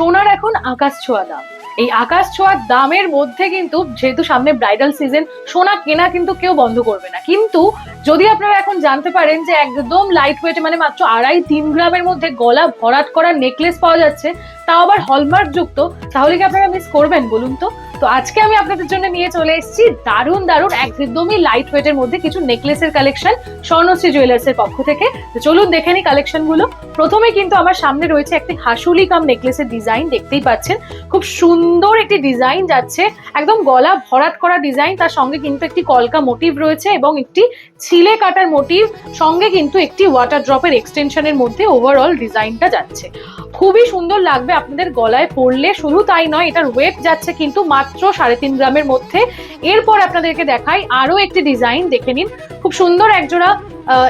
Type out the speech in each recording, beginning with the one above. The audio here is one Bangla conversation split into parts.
সোনার এখন আকাশ ছোঁয়া দাম। এই আকাশ ছোঁয়ার দামের মধ্যে কিন্তু যেহেতু সামনে ব্রাইডাল সিজন সোনা কেনা কিন্তু কেউ বন্ধ করবে না। কিন্তু যদি আপনারা এখন জানতে পারেন যে একদম লাইট ওয়েট মানে মাত্র আড়াই তিন গ্রামের মধ্যে গলা ভরাট করা নেকলেস পাওয়া যাচ্ছে, তাও আবার হলমার্ক যুক্ত, তাহলে কি আপনারা মিস করবেন বলুন তো? তো আজকে আমি আপনাদের জন্য নিয়ে চলে এসেছি দারুণ দারুণ একদমই লাইট ওয়েটের মধ্যে কিছু নেকলেসের কালেকশন স্বর্ণশ্রী জুয়েলার্সের পক্ষ থেকে। তো চলুন দেখে নিই কালেকশনগুলো। প্রথমে কিন্তু আমার সামনে রয়েছে একটি হাসুলি কাম নেকলেসের ডিজাইন দেখতেই পাচ্ছেন। খুব সুন্দর একটি ডিজাইন যাচ্ছে। একদম গলা ভরাট করা ডিজাইন তার সঙ্গে কিন্তু একটি কলকা মোটিভ রয়েছে এবং একটি ছিলে কাটার মোটিভ সঙ্গে কিন্তু একটি ওয়াটার ড্রপের এক্সটেনশনের মধ্যে ওভারঅল ডিজাইনটা যাচ্ছে। খুবই সুন্দর লাগবে আপনাদের গলায় পরলে, শুধু তাই নয়, এটার ওয়েট যাচ্ছে কিন্তু মাত্র সাড়ে তিন গ্রামের মধ্যে। এরপর আপনাদেরকে দেখাই আরও একটি ডিজাইন, দেখে নিন। খুব সুন্দর একজোড়া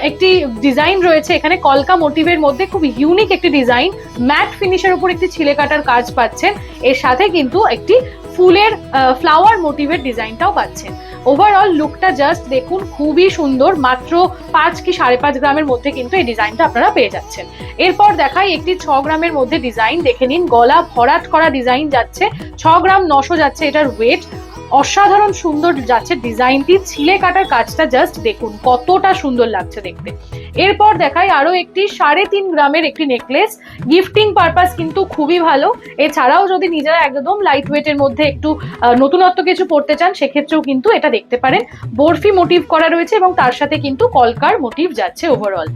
একটি ডিজাইন রয়েছে এখানে, কলকা মোটিভের মধ্যে। খুব ইউনিক একটি ডিজাইন। ম্যাট ফিনিশের উপর একটি ছিলে কাটার কাজ পাচ্ছেন। এর সাথে কিন্তু একটি ফুলের ফ্লাওয়ার মোটিভের ডিজাইনটাও পাচ্ছেন। ওভারঅল লুকটা জাস্ট দেখুন, খুবই সুন্দর, মাত্র পাঁচ কি সাড়ে পাঁচ গ্রামের মধ্যে কিন্তু এই ডিজাইনটা আপনারা পেয়ে যাচ্ছেন। এরপর দেখাই একটি ছ গ্রামের মধ্যে ডিজাইন দেখে নিন, গলা ভরাট করা ডিজাইন যাচ্ছে, ছ গ্রাম নশো যাচ্ছে এটার ওয়েট অসাধারণ সুন্দর যাচ্ছে ডিজাইনটি। ছিলে কাটার কাজটা জাস্ট দেখুন, কতটা সুন্দর লাগছে দেখতে। এরপর দেখাই আরও একটি সাড়ে তিন গ্রামের একটি নেকলেস গিফটিং পারপাস কিন্তু খুবই ভালো। এছাড়াও যদি নিজেরা একদম লাইট ওয়েটের মধ্যে একটু নতুনত্ব কিছু পড়তে চান, সেক্ষেত্রেও কিন্তু এটা দেখতে পারেন। বরফি মোটিভ করা রয়েছে এবং তার সাথে কিন্তু কলকার মোটিভ যাচ্ছে ওভারঅল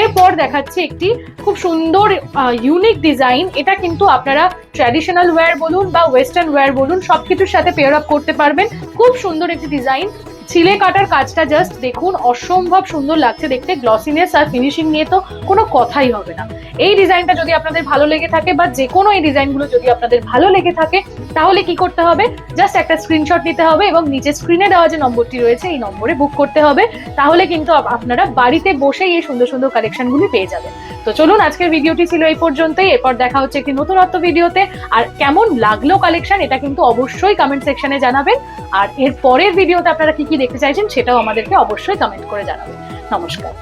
এরপর দেখাচ্ছে একটি খুব সুন্দর ইউনিক ডিজাইন এটা কিন্তু আপনারা ট্র্যাডিশনাল ওয়্যার বলুন বা ওয়েস্টার্ন ওয়্যার বলুন, সবকিছুর সাথে পেয়ার আপ করতে পারবেন। খুব সুন্দর একটি ডিজাইন ছিলে কাটার কাজটা জাস্ট দেখুন, অসম্ভব সুন্দর লাগছে দেখতে। গ্লসিনেস আর ফিনিশিং নিয়ে তো কোনো কথাই হবে না। এই ডিজাইনটা যদি আপনাদের ভালো লেগে থাকে বা যে কোনো এই ডিজাইনগুলো যদি আপনাদের ভালো লেগে থাকে তাহলে কি করতে হবে? জাস্ট একটা স্ক্রিনশট নিতে হবে এবং নিচে স্ক্রিনে দেওয়া যে নম্বরটি রয়েছে, এই নম্বরে বুক করতে হবে। তাহলে কিন্তু আপনারা বাড়িতে বসেই এই সুন্দর সুন্দর কালেকশনগুলি পেয়ে যাবেন। তো চলুন, আজকের ভিডিওটি ছিল এই পর্যন্তই। এরপর দেখা হচ্ছে একটি নতুনত্ব ভিডিওতে আর কেমন লাগল কালেকশন এটা কিন্তু অবশ্যই কমেন্ট সেকশনে জানাবেন। আর এর পরের ভিডিওতে আপনারা কি কি দেখতে চাইছেন, সেটাও আমাদেরকে অবশ্যই কমেন্ট করে জানাবেন। নমস্কার।